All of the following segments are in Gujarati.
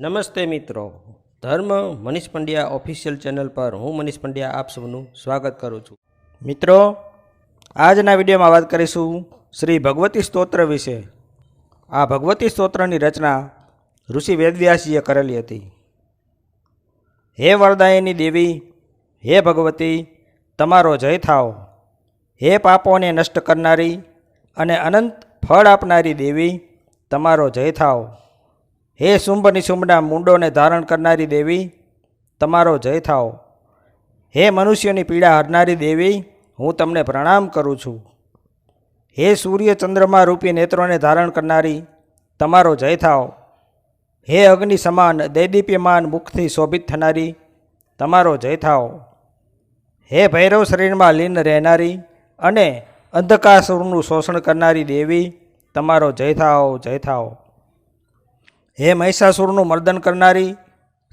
નમસ્તે મિત્રો. ધર્મ મનીષ પંડ્યા ઓફિશિયલ ચેનલ પર હું મનીષ પંડ્યા આપ સૌનું સ્વાગત કરું છું. મિત્રો, આજના વિડીયોમાં વાત કરીશું શ્રી ભગવતી સ્તોત્ર વિશે. આ ભગવતી સ્તોત્રની રચના ઋષિ વેદવ્યાસજીએ કરેલી હતી. હે વરદાયની દેવી, હે ભગવતી, તમારો જય થાવ. હે પાપોને નષ્ટ કરનારી અને અનંત ફળ આપનારી દેવી, તમારો જય થાવ. હે શુંભ નિશુંભના મુંડોને ધારણ કરનારી દેવી, તમારો જય થાવ હે મનુષ્યોની પીડા હરનારી દેવી, હું તમને પ્રણામ કરું છું. હે સૂર્ય ચંદ્રમા રૂપી નેત્રોને ધારણ કરનારી, તમારો જય થાવ હે અગ્નિ સમાન દૈદીપ્યમાન મુખથી શોભિત થનારી, તમારો જય થાવ હે ભૈરવ શરીરમાં લીન રહેનારી અને અંધકાસુરનું શોષણ કરનારી દેવી, તમારો જય થાવ જય થાવ હે મહિષાસુરનું મર્દન કરનારી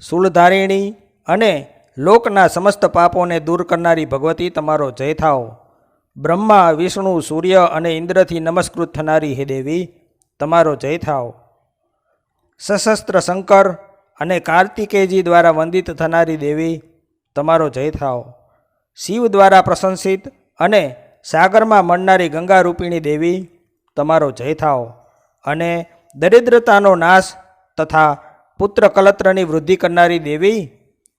શૂળધારિણી અને લોકના સમસ્ત પાપોને દૂર કરનારી ભગવતી તમારો જય થાવ બ્રહ્મા, વિષ્ણુ, સૂર્ય અને ઇન્દ્રથી નમસ્કૃત થનારી હે દેવી, તમારો જય થાવ સશસ્ત્ર શંકર અને કાર્તિકેયજી દ્વારા વંદિત થનારી દેવી, તમારો જય થાવ શિવ દ્વારા પ્રશંસિત અને સાગરમાં મળનારી ગંગા રૂપિણી દેવી, તમારો જય થાવ અને દરિદ્રતાનો નાશ તથા પુત્ર કલત્રની વૃદ્ધિ કરનારી દેવી,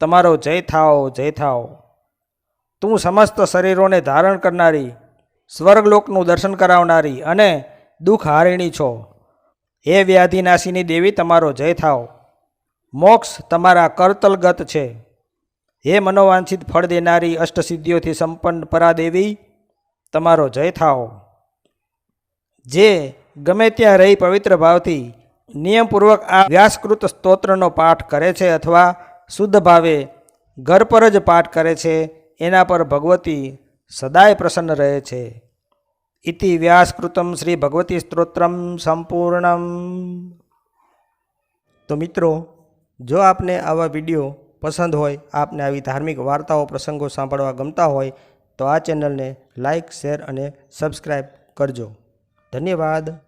તમારો જય થાવ જય થાવ તું સમસ્ત શરીરોને ધારણ કરનારી, સ્વર્ગલોકનું દર્શન કરાવનારી અને દુઃખ હારિણી છો. હે વ્યાધિનાશીની દેવી, તમારો જય થાવ મોક્ષ તમારા કરતલગત છે. હે મનોવાંછિત ફળ દેનારી અષ્ટસિદ્ધિઓથી સંપન્ન પરાદેવી, તમારો જય થાવ જે ગમે ત્યાં રહી પવિત્ર ભાવથી નિયમપૂર્વક આ વ્યાસકૃત સ્તોત્રનો પાઠ કરે છે અથવા શુદ્ધ ભાવે ઘર પર જ પાઠ કરે છે, એના પર ભગવતી સદાય પ્રસન્ન રહે છે. ઇતિ વ્યાસકૃતમ શ્રી ભગવતી સ્તોત્રમ સંપૂર્ણમ. તો મિત્રો, જો આપને આવા વીડિયો પસંદ હોય, આપને આવી ધાર્મિક વાર્તાઓ, પ્રસંગો સાંભળવા ગમતા હોય, તો આ ચેનલને લાઇક શેર અને સબસ્ક્રાઈબ કરજો. ધન્યવાદ.